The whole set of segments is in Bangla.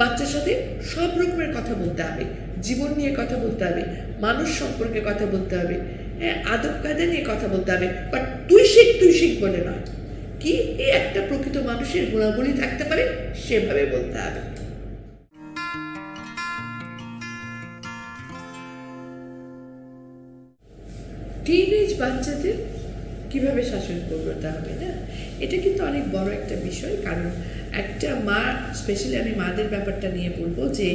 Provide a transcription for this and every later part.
বাচ্চার সাথে সব রকমের কথা বলতে হবে, জীবন নিয়ে কথা বলতে হবে, মানুষ সম্পর্কে কথা বলতে হবে হ্যাঁ আদব কায়দা নিয়ে কথা বলতে হবে বাট তুই শিখ তুই শিখ বলে নয় কি? এই একটা প্রকৃত মানুষের গুণাবলী থাকতে পারে, সেভাবে বলতে হবে। টিনেজ বাচ্চাদের কীভাবে শাসন করতে হবে না? এটা কিন্তু অনেক বড় একটা বিষয়, কারণ একটা মা স্পেশালি আমি মাদের ব্যাপারটা নিয়ে বলব যে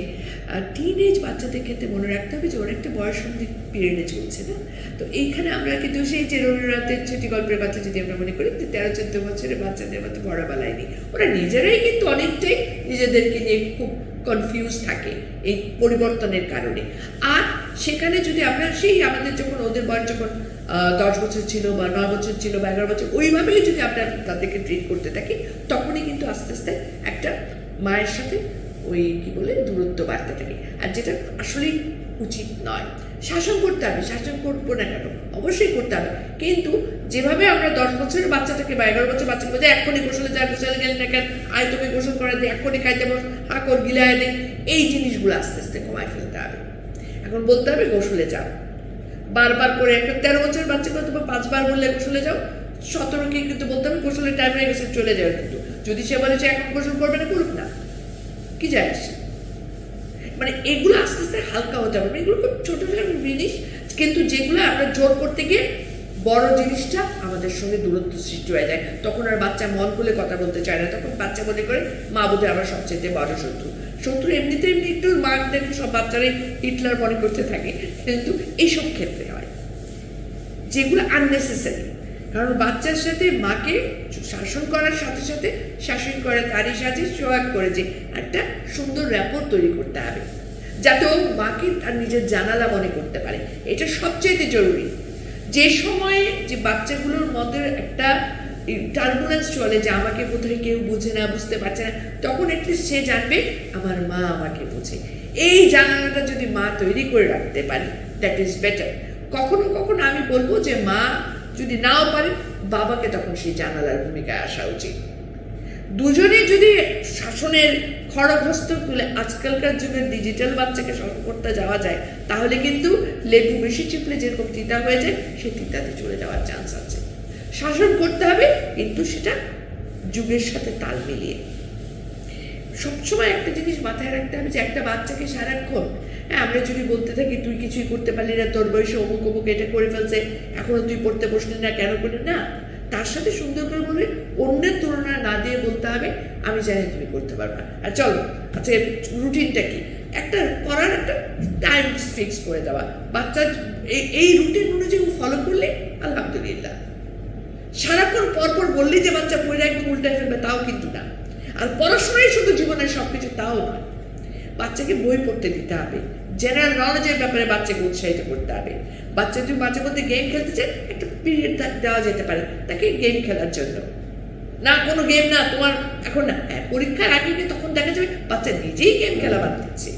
টিনেজ বাচ্চাদের ক্ষেত্রে মনে রাখতে হবে যে, ওরা একটা বয়স বয়সন্ধি পিরিয়ডে চলছে, না? তো এইখানে আমরা কিন্তু সেই যে রবীন্দ্রনাথের ছুটি গল্পের বাচ্চা যদি আমরা মনে করি তেরো, চোদ্দ বছরের বাচ্চাদের মতো বড় বেলায় নেই। ওরা নিজেরাই কিন্তু অনেকটাই নিজেদেরকে নিয়ে খুব কনফিউজ থাকে এই পরিবর্তনের কারণে। আর সেখানে যদি আমরা সেই আমাদের যখন, ওদের বয়স যখন দশ বছর ছিল বা নয় বছর ছিল বা এগারো বছর, ওইভাবেই যদি আমরা তাদেরকে ট্রিট করতে থাকি তখনই কিন্তু আস্তে আস্তে একটা মায়ের সাথে ওই কি বলে দূরত্ব বাড়তে থাকে। আর যেটা আসলেই উচিত নয়। শাসন করতে হবে, শাসন করব না কেন? অবশ্যই করতে হবে। কিন্তু যেভাবে আমরা দশ বছরের বাচ্চাটাকে বা এগারো বছর বাচ্চাকে বলছি এক্ষুনি গোসলে যা গোসলে গেলে না কেন, আয় তুমি গোসল করে দে এক্ষুনি খাইতে বস হাকর গিলায় দে, এই জিনিসগুলো আস্তে আস্তে কমায় ফেলতে হবে। এখন বলতে হবে গোসলে যাও। বারবার করে, একটা তেরো বছর বাচ্চাকে তোমার পাঁচবার বললে গোসলে যাও, সতেরোকে কিন্তু বলতে হবে গোসলের টাইম হয়ে গেছে, চলে যাও কিন্তু। যদি সে বলে যে এখন গোসল করবে না, করুক না। কি যায় মানে এগুলো আস্তে আস্তে হালকা হতে হবে। এগুলো খুব ছোটো ছোটো জিনিস, কিন্তু যেগুলো আমরা জোর করতে গিয়ে বড় জিনিসটা আমাদের সঙ্গে দূরত্ব সৃষ্টি হয়ে যায়। তখন আর বাচ্চা মন খুলে কথা বলতে চায় না। তখন বাচ্চা মনে করে, মা বোধ আমার সবচেয়ে বড় শত্রু। শত্রু এমনিতে এমনি একটু মা মাদের সব বাচ্চারাই হিটলার মনে করতে থাকে। কিন্তু এইসব ক্ষেত্রে হয়, যেগুলো আননেসেসারি কারণ বাচ্চার সাথে মাকে শাসন করার সাথে সাথে, শাসন করে তারই সাথে সোয়াগ করে যে একটা সুন্দর র্যাপোর্ট তৈরি করতে হবে। যাতে ও মাকে তার নিজের জানালা মনে করতে পারে। এটা সবচেয়ে জরুরি। যে সময়ে যে বাচ্চাগুলোর মধ্যে একটা টার্বুলেন্স চলে যে আমাকে বোধহয় কেউ বোঝে না, বুঝতে পারছে না, তখন অ্যাটলিস্ট সে জানবে আমার মা আমাকে বোঝে। এই জানালাটা যদি মা তৈরি করে রাখতে পারি দ্যাট ইজ বেটার কখনো কখনো আমি বলব যে মা যদি নাও পারে, বাবাকে তখন সেই জানালার ভূমিকায় আসা উচিত। দুজনে যদি শাসনের খড়গস্ত তুলে আজকালকার যুগের ডিজিটাল বাচ্চাকে শাসন করতে যাওয়া যায়, তাহলে কিন্তু লেবু বেশি চিপলে যেরকম তিতা হয়ে যায়, সেই তিতাতে চলে যাওয়ার চান্স আছে। শাসন করতে হবে, কিন্তু সেটা যুগের সাথে তাল মিলিয়ে। সবসময় একটা জিনিস মাথায় রাখতে হবে যে একটা বাচ্চাকে সারাক্ষণ হ্যাঁ আমরা যদি বলতে থাকি, তুই কিছুই করতে পারলি না, তোর বয়সে অমুক অমুক, এটা করে ফেলছে, এখনও তুই পড়তে বসলি না, কেন করলি? না তার সাথে সুন্দর করে বলবে, অন্যের তুলনা না দিয়ে বলতে হবে, আমি জানি তুমি করতে পারবে আর চলো আচ্ছা রুটিনটা কি? একটা করার একটা টাইম ফিক্স করে দেওয়া। বাচ্চা এই- রুটিন অনুযায়ী ফলো করলে, আলহামদুলিল্লাহ। সারাক্ষণ পরপর বললেই যে বাচ্চা পড়ে একদম উল্টায় ফেলবে, তাও কিন্তু না। আর পড়াশোনাই শুধু জীবনের সব কিছু তাও নয়। বাচ্চাকে বই পড়তে দিতে হবে। জেনারেল নলেজের ব্যাপারে বাচ্চাকে উৎসাহিত করতে হবে। বাচ্চা যদি মাঝে মধ্যে গেম খেলতে চায়, একটা পিরিয়ড দেওয়া যেতে পারে তাকে গেম খেলার জন্য। না, কোনো গেম না, তোমার এখন না হ্যাঁ পরীক্ষার আগে তখন দেখা যাবে বাচ্চা নিজেই গেম খেলা বাদ দিচ্ছে।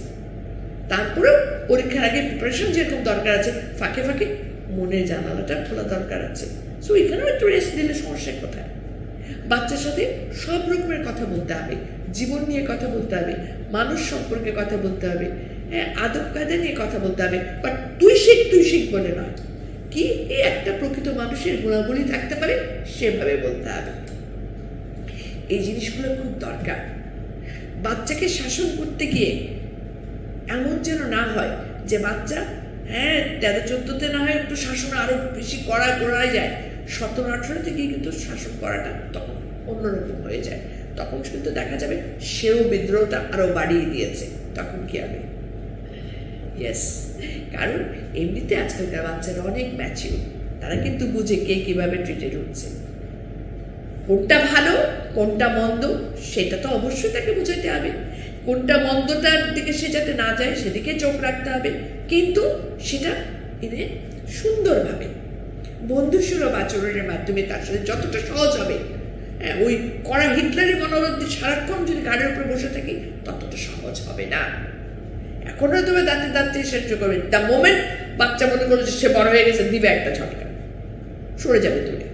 তারপরেও পরীক্ষার আগে প্রিপারেশন যেরকম দরকার আছে, ফাঁকে ফাঁকে মনের জানালাটা খোলা দরকার আছে। সো এখানেও একটু রেস্ট দিলে সমস্যা কোথায়? বাচ্চার সাথে সব রকমের কথা বলতে হবে, জীবন নিয়ে কথা বলতে হবে, মানুষ সম্পর্কে কথা বলতে হবে হ্যাঁ আদব কায়দা নিয়ে কথা বলতে হবে বাট তুই শিখ তুই শিখ বলে নয় কি? এই একটা প্রকৃত মানুষের গুণাবলী থাকতে পারে, সেভাবে বলতে হবে। এই জিনিসগুলো খুব দরকার। বাচ্চাকে শাসন করতে গিয়ে এমন যেন না হয় যে বাচ্চা হ্যাঁ তেরো, চোদ্দতে না হয় একটু শাসন আরও বেশি করা করা যায় সতেরো আঠারো থেকে কিন্তু শাসন করাটা তখন অন্যরকম হয়ে যায়। তখন কিন্তু দেখা যাবে সেও বিদ্রোহটা আরও বাড়িয়ে দিয়েছে। তখন কি হবে? ইয়েস কারণ এমনিতে আজকালকার বাচ্চারা অনেক ম্যাচিউর তারা কিন্তু বুঝে কে কীভাবে ট্রিটেড হচ্ছে। কোনটা ভালো, কোনটা মন্দ, সেটা তো অবশ্যই তাকে বুঝাইতে হবে। কোনটা মন্দটার দিকে সে যাতে না যায়, সেদিকে চোখ রাখতে হবে। কিন্তু সেটা এনে সুন্দরভাবে বন্ধুসুলভ আচরণের মাধ্যমে তার সাথে যতটা সহজ হবে হ্যাঁ ওই কড়া হিটলারের মনোরোধ দিয়ে সারাক্ষণ যদি গাড়ির উপরে বসে থাকি ততটা সহজ হবে না। এখন বা দাঁতে দাঁতে সাহায্য করবে। দ্য মোমেন্ট বাচ্চা মনে করো যে সে বড় হয়ে গেছে, দিবে একটা ঝটকা। সরে যাবে দূরে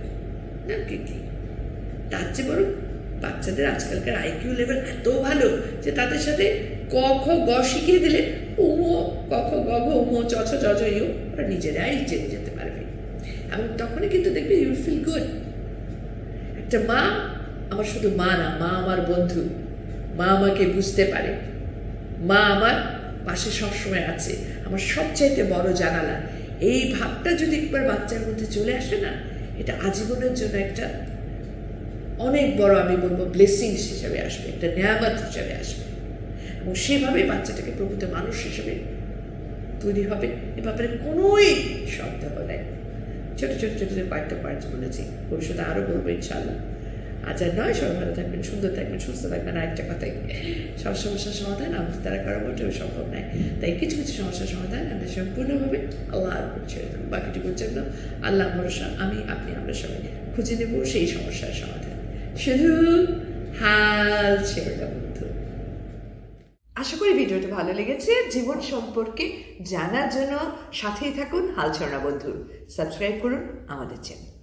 না, কি কি? তার চেয়ে বরং বাচ্চাদের আজকালকার আইকিউ লেভেল এত ভালো যে তাদের সাথে ক, খ, গ শিখিয়ে দিলে উমো ক, খ, গ, ঘ উমো চ, ছ জ ইউ ওরা নিজেরাই জেনে যেতে পারবে। এবং তখনই কিন্তু দেখবে ইউল ফিল গুড একটা মা আমার শুধু মা না, মা আমার বন্ধু, মা আমাকে বুঝতে পারে। মা আমার পাশে সবসময় আছে, আমার সবচাইতে বড় জানালা। এই ভাবটা যদি একবার বাচ্চার মধ্যে চলে আসে না, এটা আজীবনের জন্য একটা অনেক বড় আমি বলব ব্লেসিংস হিসাবে আসবে, একটা নিয়ামত হিসাবে আসবে। এবং সেভাবে বাচ্চাটাকে প্রভূত মানুষ হিসেবে তৈরি হবে। এ ব্যাপারে কোনোই সন্দেহ নেই ছোট ছোট ছোট ছোট কয়েকটা পয়েন্টস বলেছি। ভবিষ্যতে আরও বলব ইনশাল্লাহ আর নয়, সবাই ভালো থাকবেন, সুন্দর থাকবেন, সুস্থ থাকবেন। আর একটা কথাই, সব সমস্যার সমাধান আমাদের দ্বারা করা মোটেও সম্ভব নয়। তাই কিছু কিছু সমস্যার সমাধান আমরা সম্পূর্ণভাবে আল্লাহ উপর ছেড়ে দেবো বাকিটুকুর জন্য আল্লাহ ভরসা আমি, আপনি, আমরা সবাই খুঁজে নেব সেই সমস্যার সমাধান। শুধু হাল ছেড়ে দেবো। আশা করি ভিডিওটি ভালো লেগেছে। জীবন সম্পর্কে জানার জন্য সাথেই থাকুন হালছড়া বন্ধু। সাবস্ক্রাইব করুন আমাদের চ্যানেল